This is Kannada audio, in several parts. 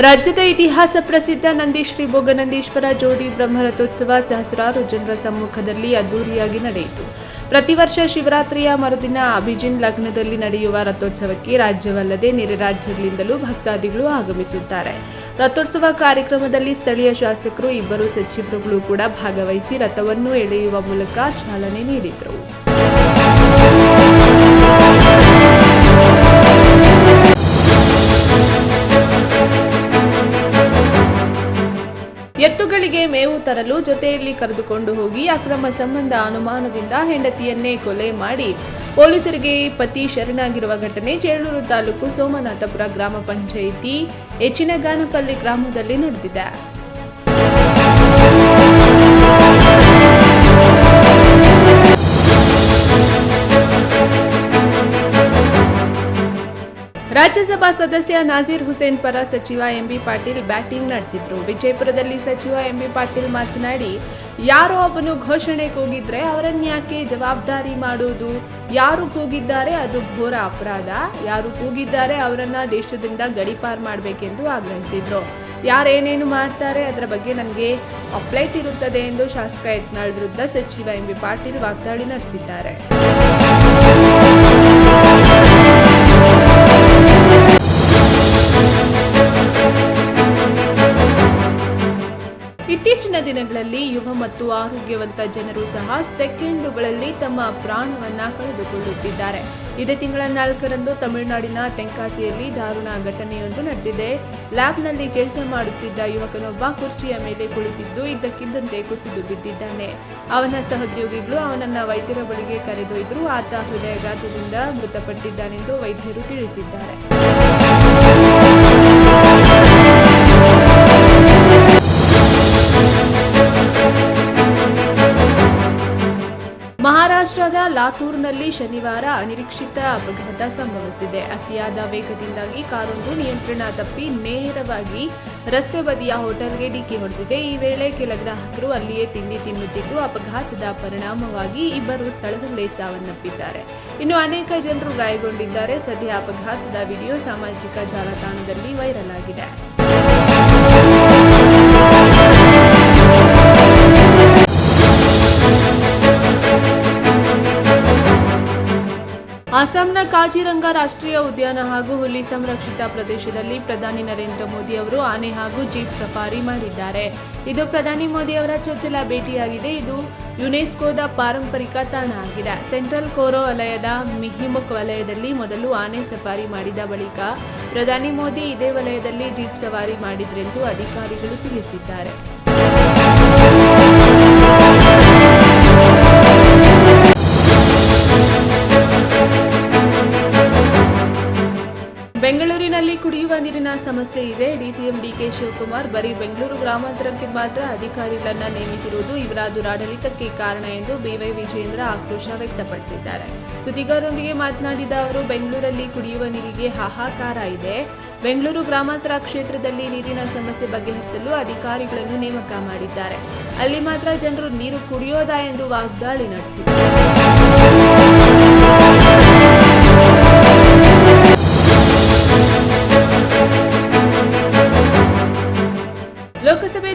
ರಾಜ್ಯದ ಇತಿಹಾಸ ಪ್ರಸಿದ್ಧ ನಂದಿ ಶ್ರೀ ಭೋಗನಂದೀಶ್ವರ ಜೋಡಿ ಬ್ರಹ್ಮರಥೋತ್ಸವ ಸಹಸ್ರಾರು ಜನರ ಸಮ್ಮುಖದಲ್ಲಿ ಅದ್ದೂರಿಯಾಗಿ ನಡೆಯಿತು. ಪ್ರತಿ ವರ್ಷ ಶಿವರಾತ್ರಿಯ ಮರುದಿನ ಅಭಿಜಿನ್ ಲಗ್ನದಲ್ಲಿ ನಡೆಯುವ ರಥೋತ್ಸವಕ್ಕೆ ರಾಜ್ಯವಲ್ಲದೆ ನೆರೆ ರಾಜ್ಯಗಳಿಂದಲೂ ಭಕ್ತಾದಿಗಳು ಆಗಮಿಸುತ್ತಾರೆ. ರಥೋತ್ಸವ ಕಾರ್ಯಕ್ರಮದಲ್ಲಿ ಸ್ಥಳೀಯ ಶಾಸಕರು, ಇಬ್ಬರು ಸಚಿವರುಗಳು ಕೂಡ ಭಾಗವಹಿಸಿ ರಥವನ್ನು ಎಳೆಯುವ ಮೂಲಕ ಚಾಲನೆ ನೀಡಿದರು. ಎತ್ತುಗಳಿಗೆ ಮೇವು ತರಲು ಜೊತೆಯಲ್ಲಿ ಕರೆದುಕೊಂಡು ಹೋಗಿ ಅಕ್ರಮ ಸಂಬಂಧ ಅನುಮಾನದಿಂದ ಹೆಂಡತಿಯನ್ನೇ ಕೊಲೆ ಮಾಡಿ ಪೊಲೀಸರಿಗೆ ಪತಿ ಶರಣಾಗಿರುವ ಘಟನೆ ಚೇಳೂರು ತಾಲೂಕು ಸೋಮನಾಥಪುರ ಗ್ರಾಮ ಪಂಚಾಯಿತಿ ಹೆಚ್ಚಿನಗಾನಪಲ್ಲಿ ಗ್ರಾಮದಲ್ಲಿ ನಡೆದಿದೆ. ರಾಜ್ಯಸಭಾ ಸದಸ್ಯ ನಾಸೀರ್ ಹುಸೇನ್ ಪರ ಸಚಿವ ಎಂಬಿ ಪಾಟೀಲ್ ಬ್ಯಾಟಿಂಗ್ ನಡೆಸಿದ್ರು. ವಿಜಯಪುರದಲ್ಲಿ ಸಚಿವ ಎಂಬಿ ಪಾಟೀಲ್ ಮಾತನಾಡಿ, ಯಾರೋ ಒಬ್ಬನು ಘೋಷಣೆ ಕೂಗಿದ್ರೆ ಅವರನ್ಯಾಕೆ ಜವಾಬ್ದಾರಿ ಮಾಡುವುದು? ಯಾರು ಕೂಗಿದ್ದಾರೆ ಅದು ಘೋರ ಅಪರಾಧ. ಯಾರು ಕೂಗಿದ್ದಾರೆ ಅವರನ್ನ ದೇಶದಿಂದ ಗಡಿಪಾರ್ ಮಾಡಬೇಕೆಂದು ಆಗ್ರಹಿಸಿದ್ರು. ಯಾರೇನೇನು ಮಾಡ್ತಾರೆ ಅದರ ಬಗ್ಗೆ ನನಗೆ ಅಪ್ಲೈಟ್ ಇರುತ್ತದೆ ಎಂದು ಶಾಸಕ ಯತ್ನಾಳ್ ವಿರುದ್ಧ ಸಚಿವ ಎಂಬಿ ಪಾಟೀಲ್ ವಾಗ್ದಾಳಿ ನಡೆಸಿದ್ದಾರೆ. ಇತ್ತೀಚಿನ ದಿನಗಳಲ್ಲಿ ಯುವ ಮತ್ತು ಆರೋಗ್ಯವಂತ ಜನರು ಸಹ ಸೆಕೆಂಡುಗಳಲ್ಲಿ ತಮ್ಮ ಪ್ರಾಣವನ್ನ ಕಳೆದುಕೊಳ್ಳುತ್ತಿದ್ದಾರೆ. ಇದೇ ತಿಂಗಳ ನಾಲ್ಕರಂದು ತಮಿಳುನಾಡಿನ ತೆಂಕಾಸಿಯಲ್ಲಿ ದಾರುಣ ಘಟನೆಯೊಂದು ನಡೆದಿದೆ. ಲ್ಯಾಬ್ನಲ್ಲಿ ಕೆಲಸ ಮಾಡುತ್ತಿದ್ದ ಯುವಕನೊಬ್ಬ ಕುರ್ಚಿಯ ಮೇಲೆ ಕುಳಿತಿದ್ದು ಇದ್ದಕ್ಕಿದ್ದಂತೆ ಕುಸಿದು ಬಿದ್ದಿದ್ದಾನೆ. ಅವನ ಸಹೋದ್ಯೋಗಿಗಳು ಅವನನ್ನ ವೈದ್ಯರ ಬಳಿಗೆ ಕರೆದೊಯ್ದರು. ಆತ ಹೃದಯಾಘಾತದಿಂದ ಮೃತಪಟ್ಟಿದ್ದಾನೆಂದು ವೈದ್ಯರು ತಿಳಿಸಿದ್ದಾರೆ. ಮಹಾರಾಷ್ಟ್ರದ ಲಾತೂರ್ನಲ್ಲಿ ಶನಿವಾರ ಅನಿರೀಕ್ಷಿತ ಅಪಘಾತ ಸಂಭವಿಸಿದೆ. ಅತಿಯಾದ ವೇಗದಿಂದಾಗಿ ಕಾರೊಂದು ನಿಯಂತ್ರಣ ತಪ್ಪಿ ನೇರವಾಗಿ ರಸ್ತೆ ಬದಿಯ ಹೋಟೆಲ್ಗೆ ಡಿಕ್ಕಿ ಹೊಡೆದಿದೆ. ಈ ವೇಳೆ ಕೆಲ ಗ್ರಾಹಕರು ಅಲ್ಲಿಯೇ ತಿಂಡಿ ತಿನ್ನುತ್ತಿದ್ದು, ಅಪಘಾತದ ಪರಿಣಾಮವಾಗಿ ಇಬ್ಬರು ಸ್ಥಳದಲ್ಲೇ ಸಾವನ್ನಪ್ಪಿದ್ದಾರೆ. ಇನ್ನು ಅನೇಕ ಜನರು ಗಾಯಗೊಂಡಿದ್ದಾರೆ. ಸದ್ಯ ಅಪಘಾತದ ವಿಡಿಯೋ ಸಾಮಾಜಿಕ ಜಾಲತಾಣದಲ್ಲಿ ವೈರಲ್ ಆಗಿದೆ. ಅಸ್ಸಾಂನ ಕಾಜಿರಂಗ ರಾಷ್ಟ್ರೀಯ ಉದ್ಯಾನ ಹಾಗೂ ಹುಲಿ ಸಂರಕ್ಷಿತ ಪ್ರದೇಶದಲ್ಲಿ ಪ್ರಧಾನಿ ನರೇಂದ್ರ ಮೋದಿ ಅವರು ಆನೆ ಹಾಗೂ ಜೀಪ್ ಸಫಾರಿ ಮಾಡಿದ್ದಾರೆ. ಇದು ಪ್ರಧಾನಿ ಮೋದಿ ಅವರ ಚೊಚ್ಚಲ ಭೇಟಿಯಾಗಿದೆ. ಇದು ಯುನೆಸ್ಕೋದ ಪಾರಂಪರಿಕ ತಾಣ ಆಗಿದೆ. ಸೆಂಟ್ರಲ್ ಕೋರೋ ವಲಯದ ಮಿಹಿಮುಕ್ ವಲಯದಲ್ಲಿ ಮೊದಲು ಆನೆ ಸಫಾರಿ ಮಾಡಿದ ಬಳಿಕ ಪ್ರಧಾನಿ ಮೋದಿ ಇದೇ ವಲಯದಲ್ಲಿ ಜೀಪ್ ಸವಾರಿ ಮಾಡಿದ್ರೆಂದು ಅಧಿಕಾರಿಗಳು ತಿಳಿಸಿದ್ದಾರೆ. ಸಮಸ್ಯೆ ಇದೆ. ಡಿಸಿಎಂ ಡಿಕೆ ಶಿವಕುಮಾರ್ ಬರೀ ಬೆಂಗಳೂರು ಗ್ರಾಮಾಂತರಕ್ಕೆ ಮಾತ್ರ ಅಧಿಕಾರಿಗಳನ್ನು ನೇಮಿಸಿರುವುದು ಇವರ ದುರಾಡಳಿತಕ್ಕೆ ಕಾರಣ ಎಂದು ಬಿವೈ ವಿಜೇಂದ್ರ ಆಕ್ರೋಶ ವ್ಯಕ್ತಪಡಿಸಿದ್ದಾರೆ. ಸುದ್ದಿಗಾರರೊಂದಿಗೆ ಮಾತನಾಡಿದ ಅವರು, ಬೆಂಗಳೂರಲ್ಲಿ ಕುಡಿಯುವ ನೀರಿಗೆ ಹಾಹಾಕಾರ ಇದೆ. ಬೆಂಗಳೂರು ಗ್ರಾಮಾಂತರ ಕ್ಷೇತ್ರದಲ್ಲಿ ನೀರಿನ ಸಮಸ್ಯೆ ಬಗೆಹರಿಸಲು ಅಧಿಕಾರಿಗಳನ್ನು ನೇಮಕ ಮಾಡಿದ್ದಾರೆ. ಅಲ್ಲಿ ಮಾತ್ರ ಜನರು ನೀರು ಕುಡಿಯೋದಾ ಎಂದು ವಾಗ್ದಾಳಿ ನಡೆಸಿದರು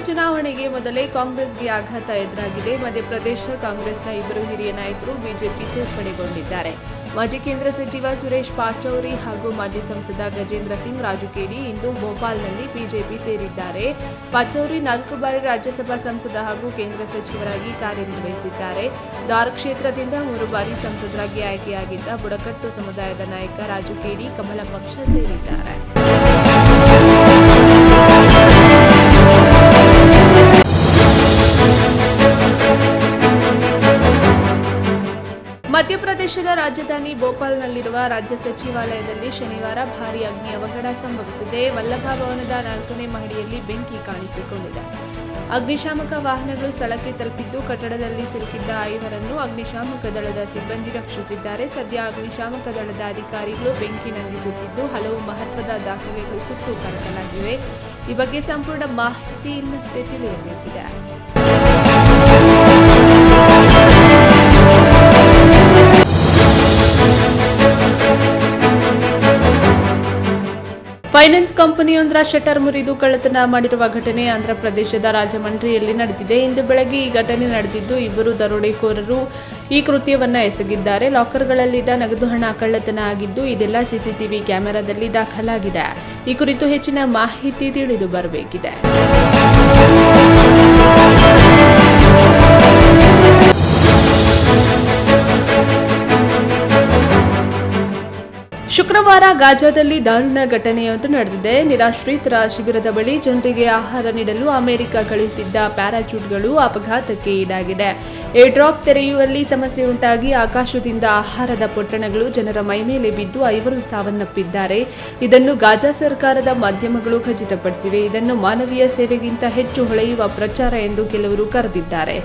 ಚುನಾವಣೆಗೆ ಮೊದಲೇ ಕಾಂಗ್ರೆಸ್ಗೆ ಆಘಾತ ಎದುರಾಗಿದೆ. ಮಧ್ಯಪ್ರದೇಶ ಕಾಂಗ್ರೆಸ್ನ ಇಬ್ಬರು ಹಿರಿಯ ನಾಯಕರು ಬಿಜೆಪಿ ಸೇರ್ಪಡೆಗೊಂಡಿದ್ದಾರೆ. ಮಾಜಿ ಕೇಂದ್ರ ಸಚಿವ ಸುರೇಶ್ ಪಾಚೌರಿ ಹಾಗೂ ಮಾಜಿ ಸಂಸದ ಗಜೇಂದ್ರ ಸಿಂಗ್ ರಾಜುಕೇಡಿ ಇಂದು ಭೋಪಾಲ್ನಲ್ಲಿ ಬಿಜೆಪಿ ಸೇರಿದ್ದಾರೆ. ಪಾಚೌರಿ ನಾಲ್ಕು ಬಾರಿ ರಾಜ್ಯಸಭಾ ಸಂಸದ ಹಾಗೂ ಕೇಂದ್ರ ಸಚಿವರಾಗಿ ಕಾರ್ಯನಿರ್ವಹಿಸಿದ್ದಾರೆ. ದಾರ್ ಕ್ಷೇತ್ರದಿಂದ ಮೂರು ಬಾರಿ ಸಂಸದರಾಗಿ ಆಯ್ಕೆಯಾಗಿದ್ದ ಬುಡಕಟ್ಟು ಸಮುದಾಯದ ನಾಯಕ ರಾಜುಕೇಡಿ ಕಮಲ ಪಕ್ಷ ಸೇರಿದ್ದಾರೆ. ಮಧ್ಯಪ್ರದೇಶದ ರಾಜಧಾನಿ ಭೋಪಾಲ್ನಲ್ಲಿರುವ ರಾಜ್ಯ ಸಚಿವಾಲಯದಲ್ಲಿ ಶನಿವಾರ ಭಾರೀ ಅಗ್ನಿ ಅವಘಡ ಸಂಭವಿಸಿದೆ. ವಲ್ಲಭ ಭವನದ ನಾಲ್ಕನೇ ಮಹಡಿಯಲ್ಲಿ ಬೆಂಕಿ ಕಾಣಿಸಿಕೊಂಡಿದೆ. ಅಗ್ನಿಶಾಮಕ ವಾಹನಗಳು ಸ್ಥಳಕ್ಕೆ ತಲುಪಿದ್ದು ಕಟ್ಟಡದಲ್ಲಿ ಸಿಲುಕಿದ್ದ ಐವರನ್ನು ಅಗ್ನಿಶಾಮಕ ದಳದ ಸಿಬ್ಬಂದಿ ರಕ್ಷಿಸಿದ್ದಾರೆ. ಸದ್ಯ ಅಗ್ನಿಶಾಮಕ ದಳದ ಅಧಿಕಾರಿಗಳು ಬೆಂಕಿ ನಂದಿಸುತ್ತಿದ್ದು ಹಲವು ಮಹತ್ವದ ದಾಖಲೆಗಳು ಸುಟ್ಟು ಕರಕಲಾಗಿವೆ. ಈ ಬಗ್ಗೆ ಸಂಪೂರ್ಣ ಮಾಹಿತಿ ಇನ್ನಷ್ಟೇ ತಿಳಿಯಬೇಕಿದೆ. ಫೈನಾನ್ಸ್ ಕಂಪನಿಯೊಂದರ ಶಟರ್ ಮುರಿದು ಕಳ್ಳತನ ಮಾಡಿರುವ ಘಟನೆ ಆಂಧ್ರಪ್ರದೇಶದ ರಾಜಮಂಡ್ರಿಯಲ್ಲಿ ನಡೆದಿದೆ. ಇಂದು ಬೆಳಗ್ಗೆ ಈ ಘಟನೆ ನಡೆದಿದ್ದು ಇಬ್ಬರು ದರೋಡೆಕೋರರು. ಈ ಕೃತ್ಯವನ್ನು ಎಸಗಿದ್ದಾರೆ. ಲಾಕರ್ಗಳಲ್ಲಿದ್ದ ನಗದು ಹಣ ಕಳ್ಳತನ ಆಗಿದ್ದು, ಇದೆಲ್ಲ ಸಿಸಿಟಿವಿ ಕ್ಯಾಮೆರಾದಲ್ಲಿ ದಾಖಲಾಗಿದೆ. ಈ ಕುರಿತು ಹೆಚ್ಚಿನ ಮಾಹಿತಿ ತಿಳಿದು ಬರಬೇಕಿದೆ. ಶುಕ್ರವಾರ ಗಾಜಾದಲ್ಲಿ ದಾರುಣ ಘಟನೆಯೊಂದು ನಡೆದಿದೆ. ನಿರಾಶ್ರಿತರ ಶಿಬಿರದ ಬಳಿ ಜನರಿಗೆ ಆಹಾರ ನೀಡಲು ಅಮೆರಿಕ ಕಳುಹಿಸಿದ್ದ ಪ್ಯಾರಾಚೂಟ್ಗಳು ಅಪಘಾತಕ್ಕೆ ಈಡಾಗಿದೆ. ಏರ್ಡ್ರಾಪ್ ತೆರೆಯುವಲ್ಲಿ ಸಮಸ್ಯೆ ಉಂಟಾಗಿ ಆಕಾಶದಿಂದ ಆಹಾರದ ಪೊಟ್ಟಣಗಳು ಜನರ ಮೈಮೇಲೆ ಬಿದ್ದು ಐವರು ಸಾವನ್ನಪ್ಪಿದ್ದಾರೆ. ಇದನ್ನು ಗಾಜಾ ಸರ್ಕಾರದ ಮಾಧ್ಯಮಗಳು ಖಚಿತಪಡಿಸಿವೆ. ಇದನ್ನು ಮಾನವೀಯ ಸೇವೆಗಿಂತ ಹೆಚ್ಚು ಹೊಳೆಯುವ ಪ್ರಚಾರ ಎಂದು ಕೆಲವರು ಕರೆದಿದ್ದಾರೆ.